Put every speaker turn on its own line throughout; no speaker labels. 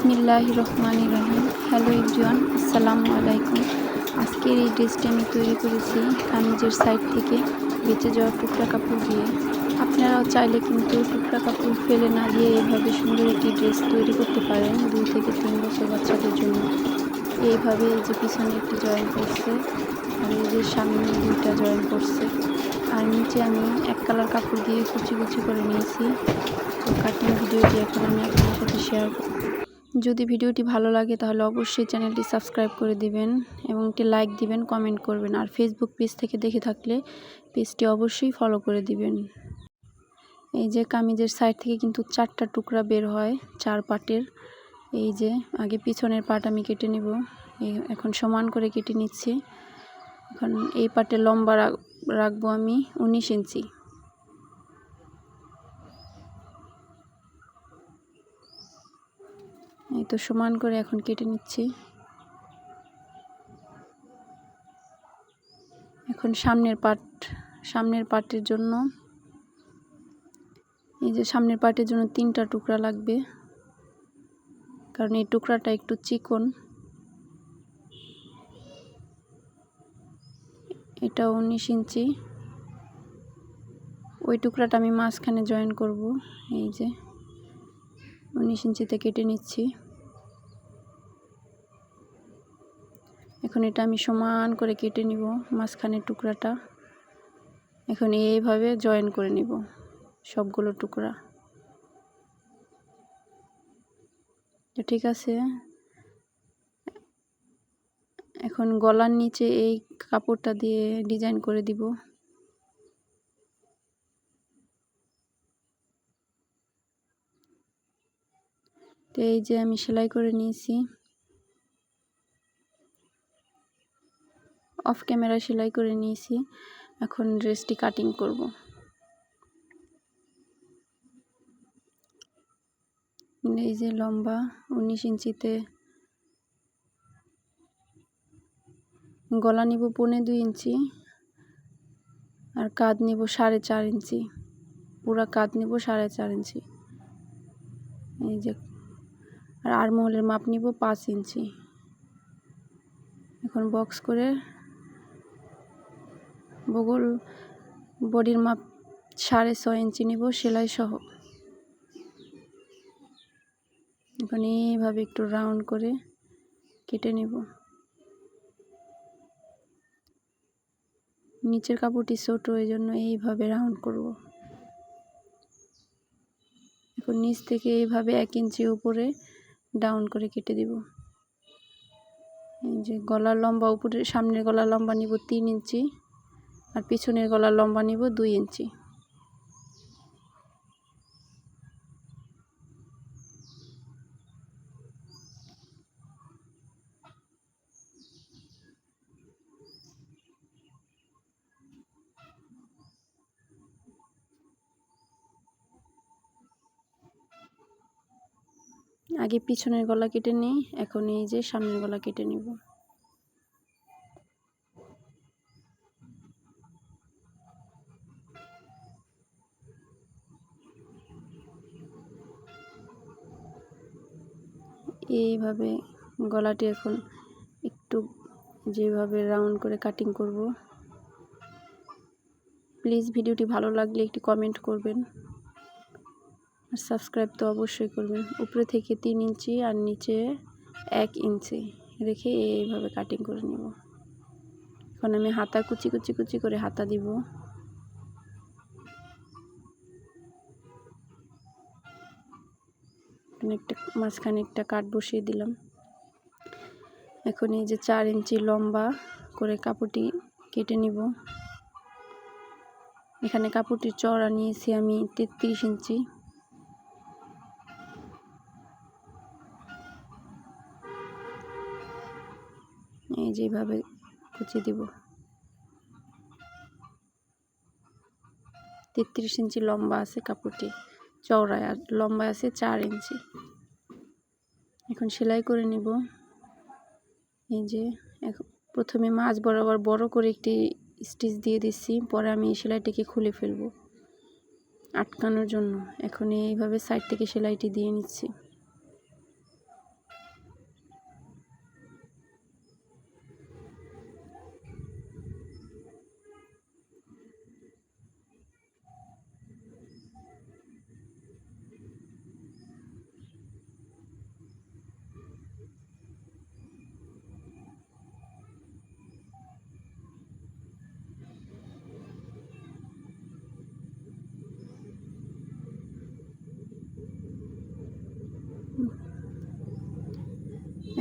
বিসমিল্লাহ রহমান রহিম। Hello everyone আসসালামু আলাইকুম। আজকের এই ড্রেসটি আমি তৈরি করেছি কামিজের সাইড থেকে বেঁচে যাওয়া টুকরা কাপড় দিয়ে। আপনারাও চাইলে কিন্তু টুকরা কাপড় ফেলে না দিয়ে এইভাবে সুন্দর একটি ড্রেস তৈরি করতে পারেন দুই থেকে তিন বছর বাচ্চাদের জন্য। এইভাবে এই যে পিছনে একটি জয়েন করছে আর এই যে সামনে দুইটা জয়েন করছে। আর নিচে আমি এক কালার কাপড় দিয়ে কুচি কুচি করে নিয়েছি। তো কাটিং ভিডিওটি এখন আমি আপনার সাথে শেয়ার যদি ভিডিওটি ভালো লাগে তাহলে অবশ্যই চ্যানেলটি সাবস্ক্রাইব করে দিবেন এবং একটি লাইক দিবেন, কমেন্ট করবেন। আর ফেসবুক পেজ থেকে দেখে থাকলে পেজটি অবশ্যই ফলো করে দিবেন। এই যে কামিজের সাইড থেকে কিন্তু চারটা টুকরা বের হয় চার পাটের এই যে আগে পিছনের পাট আমি কেটে নেব। এখন সমান করে কেটে নিচ্ছি। এখন এই পাটে লম্বা রাখব আমি উনিশ ইঞ্চি। এই তো সমান করে এখন কেটে নিচ্ছি। এখন সামনের পাট সামনের পাটের জন্য, এই যে সামনের পাটের জন্য তিনটা টুকরা লাগবে, কারণ এই টুকরাটা একটু চিকন। এটা উনিশ ইঞ্চি। ওই টুকরাটা আমি মাঝখানে জয়েন করব, এই যে উনিশ ইঞ্চিতে কেটে নিচ্ছি। এখন এটা আমি সমান করে কেটে নিব মাঝখানের টুকরাটা। এখন এইভাবে জয়েন করে নিব, সবগুলো টুকরা। তো ঠিক আছে। এখন গলার নিচে এই কাপড়টা দিয়ে ডিজাইন করে দিব। তো এই যে আমি সেলাই করে নিয়েছি। অফ ক্যামেরা সেলাই করে নিয়েছি। এখন ড্রেসটি কাটিং করব। এই যে লম্বা উনিশ ইঞ্চিতে গলা নিব পৌনে দুই ইঞ্চি আর কাঁধ নিব সাড়ে চার ইঞ্চি। পুরা কাঁধ নিব সাড়ে চার ইঞ্চি। এই যে আর আরমহলের মাপ নিব পাঁচ ইঞ্চি। এখন বক্স করে বগল বডির মাপ সাড়ে ছয় ইঞ্চি নিব, সেলাই সহ। এখন এইভাবে একটু রাউন্ড করে কেটে নেব। নিচের কাপড়টি ছোট এই জন্য এইভাবে রাউন্ড করব। এখন নিচ থেকে এইভাবে এক ইঞ্চি উপরে ডাউন করে কেটে দিব। এই যে গলার লম্বা, উপরে সামনের গলার লম্বা নিব তিন ইঞ্চি। আর পিছনের গলার লম্বা নিব দুই ইঞ্চি। আগে পিছনের গলা কেটে নিই, এখন এই যে সামনের গলা কেটে নিব। এইভাবে গলাটি এখন একটু যেভাবে রাউন্ড করে কাটিং করব। প্লিজ ভিডিওটি ভালো লাগলে একটি কমেন্ট করবেন। আর সাবস্ক্রাইব তো অবশ্যই করবেন। উপরে থেকে তিন ইঞ্চি আর নিচে এক ইঞ্চি রেখে এইভাবে কাটিং করে নেব। এখন আমি হাতা কুচি কুচি কুচি করে হাতা দিব। একটা মাঝখানে একটা কাঠ বসিয়ে দিলাম। এখন এই যে চার ইঞ্চি লম্বা করে কাপড়টি কেটে নিব। এখানে কাপড়টির চড়া নিয়েছি আমি তেত্রিশ ইঞ্চি। এই যেভাবে কুচি দিব। তেত্রিশ ইঞ্চি লম্বা আছে কাপড়টি। চওড়ায় আর লম্বা আছে চার ইঞ্চি। এখন সেলাই করে নিব। এই যে এখন প্রথমে মাছ বরাবর বড় করে একটি স্টিচ দিয়ে দিচ্ছি, পরে আমি এই সেলাইটিকে খুলে ফেলব আটকানোর জন্য। এখন এইভাবে সাইড থেকে সেলাইটি দিয়ে নিচ্ছি।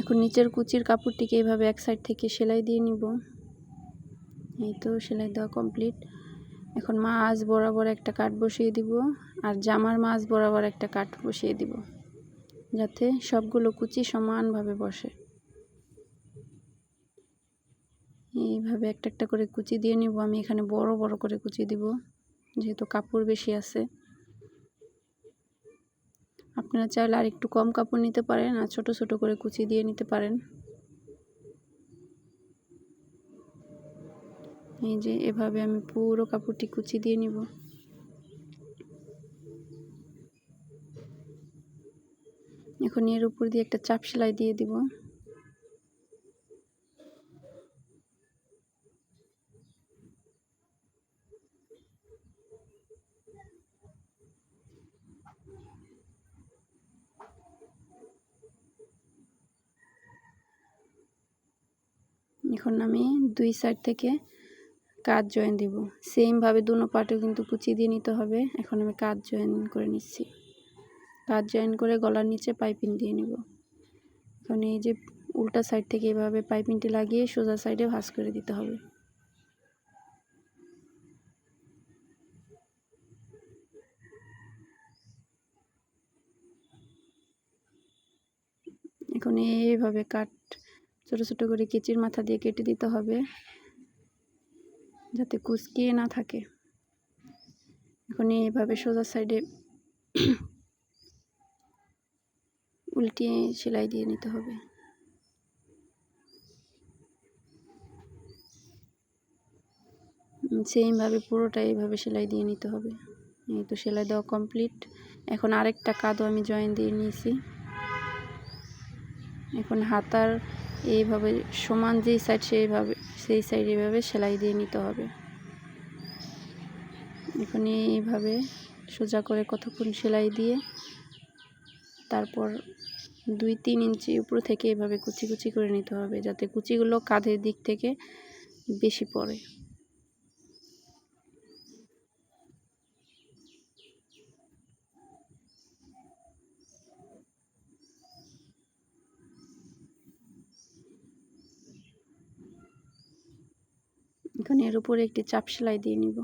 এখন নিচের কুচির কাপড়টিকে এইভাবে এক সাইড থেকে সেলাই দিয়ে নিব। এই তো সেলাই দেওয়া কমপ্লিট এখন মাছ বরাবর একটা কাট বসিয়ে দিব আর জামার মাছ বরাবর একটা কাট বসিয়ে দিব, যাতে সবগুলো কুচি সমানভাবে বসে। এইভাবে একটা একটা করে কুচি দিয়ে নিব। আমি এখানে বড় বড় করে কুচি দিব, যেহেতু কাপড় বেশি আছে। আপনারা চাইলে আর একটু কম কাপড় নিতে পারেন আর ছোট ছোট করে কুচি দিয়ে নিতে পারেন। এই যে এভাবে আমি পুরো কাপড়টি কুচি দিয়ে নিব। এখন এর উপর দিয়ে একটা চাপ সেলাই দিয়ে দিব। এখন আমি দুই সাইড থেকে কাজ জয়েন দিব। সেমভাবে দুনো পার্টেও কিন্তু কুচি দিয়ে নিতে হবে। এখন আমি কাজ জয়েন করে নিচ্ছি। কাজ জয়েন করে গলার নিচে পাইপিং দিয়ে নিব। এখন এই যে উল্টা সাইড থেকে এভাবে পাইপিংটি লাগিয়ে সোজা সাইডে ভাঁজ করে দিতে হবে। এখন এইভাবে কাট ছোটো ছোটো করে কেচির মাথা দিয়ে কেটে দিতে হবে যাতে কুচকিয়ে না থাকে। এখন এইভাবে সোজা সাইডে উল্টিয়ে সেলাই দিয়ে নিতে হবে। সেমভাবে পুরোটা এইভাবে সেলাই দিয়ে নিতে হবে। এই তো সেলাই দেওয়া কমপ্লিট এখন আরেকটা কাদও আমি জয়েন দিয়ে নিয়েছি। এখন হাতার এইভাবে সমান যেই সাইড সেইভাবে, সেই সাইড এইভাবে সেলাই দিয়ে নিতে হবে। এখানে এইভাবে সোজা করে কতক্ষণ সেলাই দিয়ে তারপর দুই তিন ইঞ্চি উপর থেকে এভাবে কুচি কুচি করে নিতে হবে, যাতে কুচিগুলো কাঁধের দিক থেকে বেশি পড়ে। এখন এর উপরে একটি চাপ সেলাই দিয়ে নিব।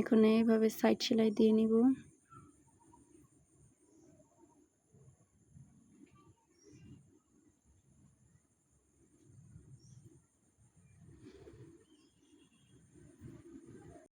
এখন এইভাবে সাইড সেলাই দিয়ে নিব।